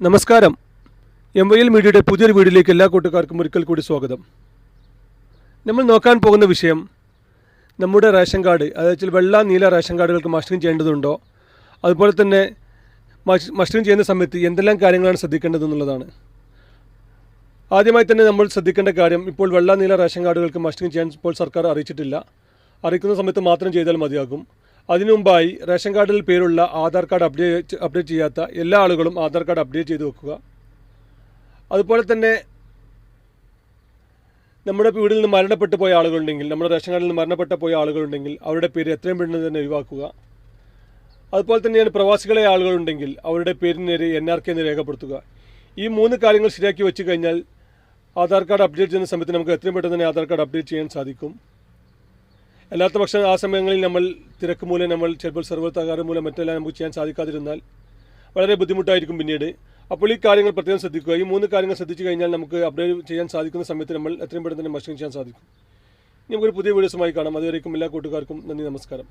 നമസ്കാരം. M Y L മീഡിയയുടെ പുതിയൊരു വീഡിയോയിലേക്ക് എല്ലാ കൂട്ടുകാർക്കും ഒരിക്കൽ കൂടി സ്വാഗതം. നമ്മൾ നോക്കാൻ പോകുന്ന വിഷയം നമ്മുടെ റേഷൻ കാർഡ് അതായത് വെള്ള നീല റേഷൻ കാർഡുകൾക്ക് മസ്റ്ററിങ് ചെയ്യേണ്ടതുണ്ടോ? അതുപോലെ തന്നെ മസ്റ്ററിങ് ചെയ്യുന്ന സമയത്ത് എന്തെല്ലാം കാര്യങ്ങളാണ് ശ്രദ്ധിക്കേണ്ടതെന്നുള്ളതാണ് ആദ്യമായി തന്നെ നമ്മൾ ശ്രദ്ധിക്കേണ്ട കാര്യം ഇപ്പോൾ വെള്ള നീല റേഷൻ കാർഡുകൾക്ക് മസ്റ്ററിങ് ചെയ്യാൻ ഇപ്പോൾ സർക്കാർ അറിയിച്ചിട്ടില്ല. അറിയിക്കുന്ന സമയത്ത് മാത്രം ചെയ്താൽ മതിയാകും. അതിനു മുമ്പായി റേഷൻ കാർഡിൽ പേരുള്ള ആധാർ കാർഡ് അപ്ഡേറ്റ് അപ്ഡേറ്റ് ചെയ്യാത്ത എല്ലാ ആളുകളും ആധാർ കാർഡ് അപ്ഡേറ്റ് ചെയ്ത് വെക്കുക. അതുപോലെ തന്നെ നമ്മുടെ വീടിൽ നിന്ന് മരണപ്പെട്ടു പോയ ആളുകളുണ്ടെങ്കിൽ നമ്മുടെ റേഷൻ കാർഡിൽ നിന്ന് മരണപ്പെട്ട പോയ ആളുകളുണ്ടെങ്കിൽ അവരുടെ പേര് എത്രയും പെട്ടെന്ന് തന്നെ ഒഴിവാക്കുക. അതുപോലെ തന്നെയാണ് പ്രവാസികളെ ആളുകളുണ്ടെങ്കിൽ അവരുടെ പേരിന് നേരെ എൻ ആർ കെ എന്ന് രേഖപ്പെടുത്തുക. ഈ മൂന്ന് കാര്യങ്ങൾ ശരിയാക്കി വെച്ച് കഴിഞ്ഞാൽ ആധാർ കാർഡ് അപ്ഡേറ്റ് ചെയ്യുന്ന സമയത്ത് നമുക്ക് എത്രയും പെട്ടെന്ന് തന്നെ ആധാർ കാർഡ് അപ്ഡേറ്റ് ചെയ്യാൻ സാധിക്കും. അല്ലാത്ത പക്ഷം ആ സമയങ്ങളിൽ നമ്മൾ തിരക്ക് മൂലം നമ്മൾ ചിലപ്പോൾ സെർവർ തകരാറ് മൂലം മറ്റെല്ലാം നമുക്ക് ചെയ്യാൻ സാധിക്കാതിരുന്നാൽ വളരെ ബുദ്ധിമുട്ടായിരിക്കും പിന്നീട്. അപ്പോൾ ഈ കാര്യങ്ങൾ പ്രത്യേകം ശ്രദ്ധിക്കുക. ഈ മൂന്ന് കാര്യങ്ങൾ ശ്രദ്ധിച്ചു കഴിഞ്ഞാൽ നമുക്ക് അപ്ഡേറ്റ് ചെയ്യാൻ സാധിക്കുന്ന സമയത്ത് നമ്മൾ എത്രയും പെട്ടെന്ന് തന്നെ മസ്റ്ററിങ് ചെയ്യാൻ സാധിക്കും. നമുക്കൊരു പുതിയ വീഡിയോസുമായി കാണാം. അതുവരേക്കും എല്ലാ കൂട്ടുകാർക്കും നന്ദി നമസ്കാരം.